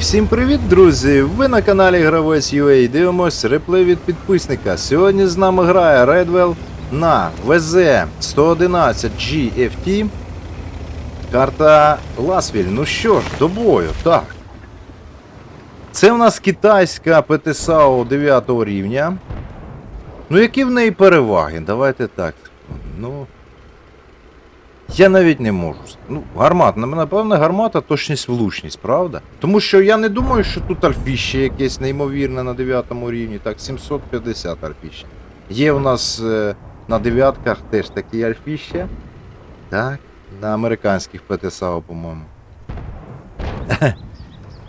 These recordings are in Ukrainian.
Всім привіт, друзі! Ви на каналі Гравець UA. Дивимось реплей від підписника. Сьогодні з нами грає Redwell на ВЗ 111 GFT. Карта Ласвіль. Ну що ж, до бою, так. Це в нас китайська ПТСАУ 9 рівня. Ну, які в неї переваги? Давайте так. Ну. Я навіть не можу. Ну, гармат, на- напевно, гармата точність влучність, правда? Тому що я не думаю, що тут альфіще якесь неймовірне на 9 рівні. Так, 750 альфіще. Є в нас е, на дев'ятках теж такі альфіще. Так, на американських ПТСАО, по-моєму.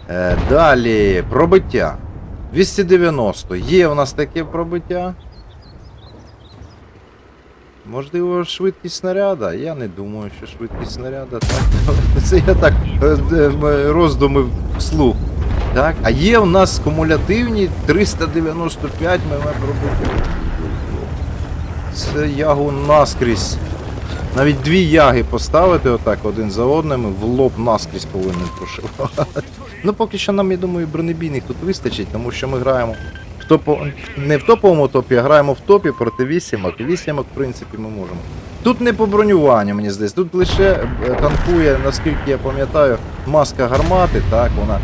Е, Далі, пробиття. 290. Є в нас таке пробиття. Можливо, швидкість снаряда? Я не думаю, що швидкість снаряда. Так, це я так роздумив е, роздуми вслух. Так, а є в нас кумулятивні 395 мм пробиття. Це ягу наскрізь. Навіть дві яги поставити отак один за одним, в лоб наскрізь повинен прошивати. Ну поки що нам, я думаю, бронебійних тут вистачить, тому що ми граємо в топо... не в топовому топі, а граємо в топі проти вісімок. Вісімок, в принципі, ми можемо. Тут не по бронюванню, мені здається, тут лише е, танкує, наскільки я пам'ятаю, маска гармати, так, вона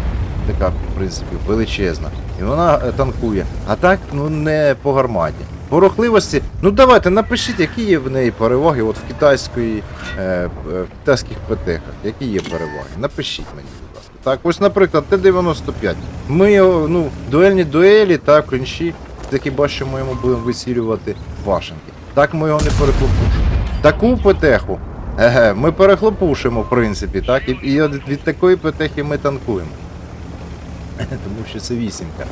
така, в принципі, величезна. І вона е, танкує. А так, ну не по гарматі. По рухливості, ну давайте напишіть, які є в неї переваги от в китайської, е, е, в китайських ПТХах, які є переваги. Напишіть мені, будь ласка. Так, ось, наприклад, Т-95. Ми його, ну, дуельні дуелі, так, клінчі, це хіба що ми йому будемо висілювати вашенки. Так ми його не перехлопушимо. Таку ПТХу еге, ми перехлопушимо, в принципі, так, і, і від, від такої ПТХи ми танкуємо. Тому що це вісімка.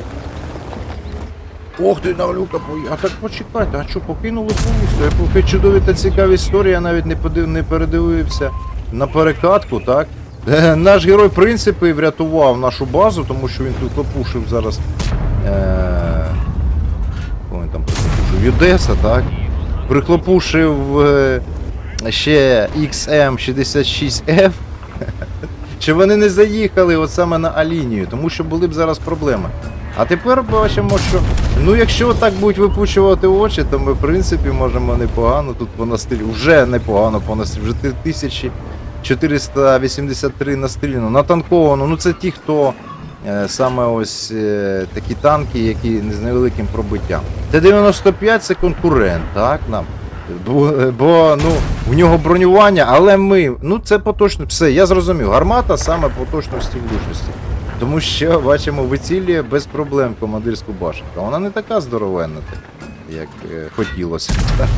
Ох ти, Навлюка, поїхав. А так почекайте, а що, покинули повністю? Я поки чудові та цікаві історії, я навіть не, подив, не передивився на перекатку, так? Е, наш герой, в принципі, врятував нашу базу, тому що він тут хлопушив зараз. Е... Він там прихлопушив? Юдеса, так? Прихлопушив е... ще XM66F. Чи вони не заїхали от саме на А-лінію, тому що були б зараз проблеми. А тепер бачимо, що ну якщо так будуть випучувати очі, то ми в принципі можемо непогано тут по. Вже непогано по настрілі. Вже 1483 настріляно. Натанковано. Ну це ті, хто е, саме ось е, такі танки, які з невеликим пробиттям. Т-95 це конкурент, так нам. Бо, бо ну, в нього бронювання, але ми. Ну це поточно. Все, я зрозумів. Гармата саме по точності влучності. Тому що, бачимо, вицілює без проблем командирську башенку. Вона не така здоровенна, як е, хотілося. так,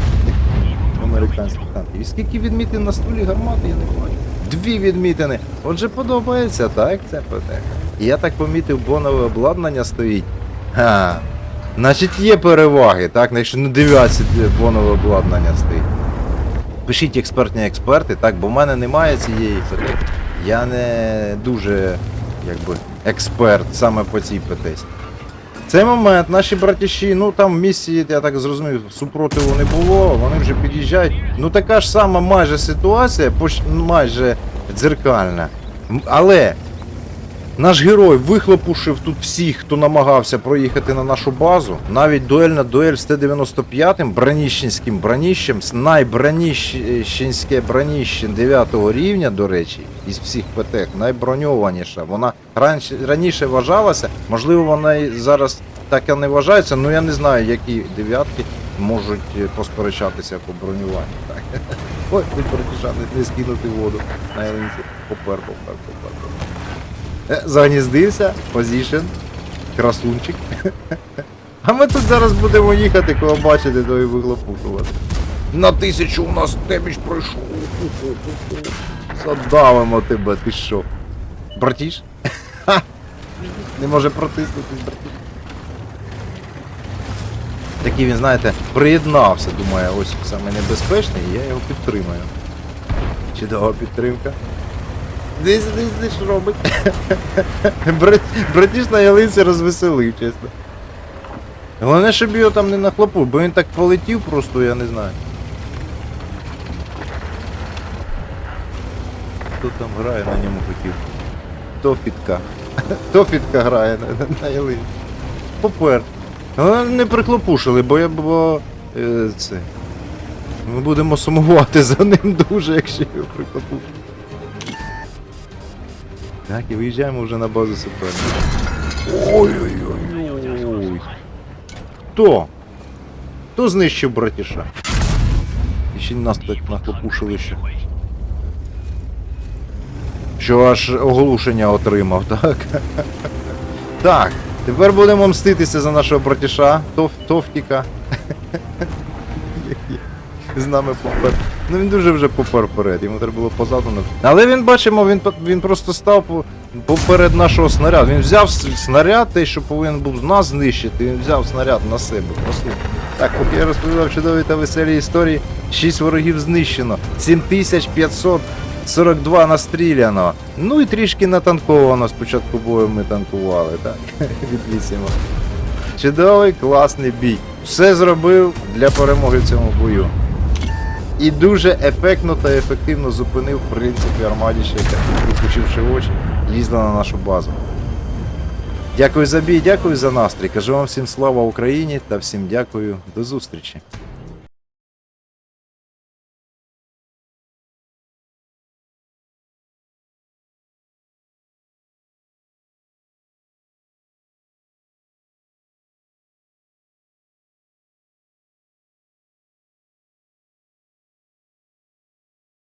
Американських танків. І скільки відмітин на столі гармати, я не бачу. Дві відмітини. Отже, подобається, так, це ПТ. І я так помітив, бонове обладнання стоїть. Ха. Значить, є переваги, так, якщо не 9 бонове обладнання стоїть. Пишіть експертні експерти, так, бо в мене немає цієї. Я не дуже якби експерт саме по цій ПТС. В цей момент наші братіші, ну там місії, я так зрозумів, супротиву не було, вони вже під'їжджають. Ну така ж сама майже ситуація, майже дзеркальна. Але наш герой вихлопушив тут всіх, хто намагався проїхати на нашу базу. Навіть дуельна дуель з Т-95, браніщенським браніщем, найбраніщенське браніще 9 рівня, до речі, із всіх ПТ, найброньованіша. Вона раніше, раніше вважалася, можливо, вона і зараз так і не вважається, ну я не знаю, які дев'ятки можуть е, посперечатися по бронюванню. Так. Ой, тут братіша, не, не скинути воду на. Попер, попер, попер. попер. Загніздився, позішн, красунчик. А ми тут зараз будемо їхати, кого бачити, то і виглопутувати. На тисячу у нас теміч пройшов. Задавимо тебе, ти що? Братіш? Не може протиснутись, братіш. Такий він, знаєте, приєднався, думає, ось саме небезпечний, і я його підтримаю. Чудова підтримка. Десь десь десь робить. Брат, братіш на ялинці розвеселив, чесно. Головне, щоб його там не нахлопив, бо він так полетів просто, я не знаю. Хто там грає, на ньому хотів. Тофітка. Тофітка грає на, на ялині. Попер. Але не приклопушили, бо я бо. Е, це. Ми будемо сумувати за ним дуже, якщо його приклопушили. Так, і виїжджаємо вже на базу суперника. Ой-ой-ой. Хто? Хто знищив братіша? І ще нас так нахлопушили ще. Що аж оголошення отримав, так? Так, тепер будемо мститися за нашого братіша, Тоф, Тофтіка. З нами попер. Ну він дуже вже попер вперед, йому треба було позаду на. Але він бачимо, він, він просто став по- поперед нашого снаряду. Він взяв снаряд, той, що повинен був нас знищити, він взяв снаряд на себе. Просто. Так, поки я розповідав чудові та веселі історії, 6 ворогів знищено, 7542 настріляно. Ну і трішки натанковано. Спочатку бою ми танкували, так? Відвісимо. Чудовий, класний бій. Все зробив для перемоги в цьому бою. І дуже ефектно та ефективно зупинив, в принципі, армадіща, яка, виключивши очі, лізла на нашу базу. Дякую за бій, дякую за настрій. Кажу вам всім слава Україні та всім дякую. До зустрічі.